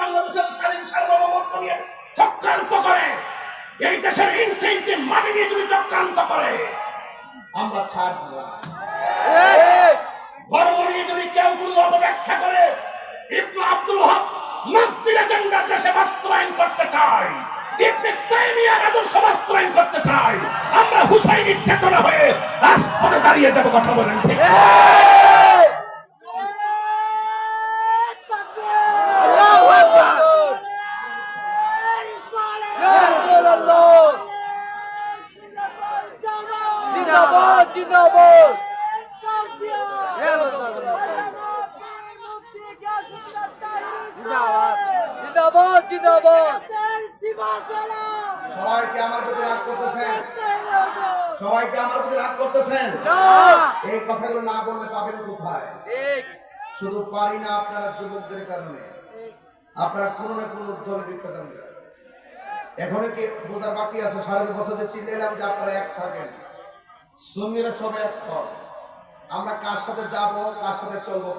বাংলাদেশের স্বাধীন সার্বভৌমত্ব নিয়ে চক্রান্ত করে। এই দেশের ইঞ্চি ইঞ্চি মাটি নিয়ে যদি চক্রান্ত করে, আমরা ছাড় ধর্ম নিয়ে যদি কেউ কোনো অপব্যাখ্যা করে, ইবনু আব্দুল হক মসজিদ এজেন্ডা দেশে বাস্তবায়ন করতে চায়। ইবনে করতে চায়। আমরা হুসাইনের চেতনা হয়ে রাজপথে দাঁড়িয়ে যাব, কথা বলেন ঠিক রাসূলুল্লাহ জিন্দাবাদ জিন্দাবাদ। জিন্দাবাদ জিন্দাবাদ জিন্দাবাদ। সবাইকে আমার প্রতি রাগ করতেছেন। সবাইকে আমার প্রতি রাগ করতেছেন। এই কথাগুলো না বললে পাবেন কোথায়? শুধু পারি না আপনারা যুবকদের কারণে। আপনারা কোনো না কোনো দলে এখনও কি বোঝার বাকি আছে সারা বছর যে চিন্তা এলাম যে আপনারা এক থাকেন সুন্নিরা সবাই এক। আমরা কার সাথে যাব, কার সাথে চলবো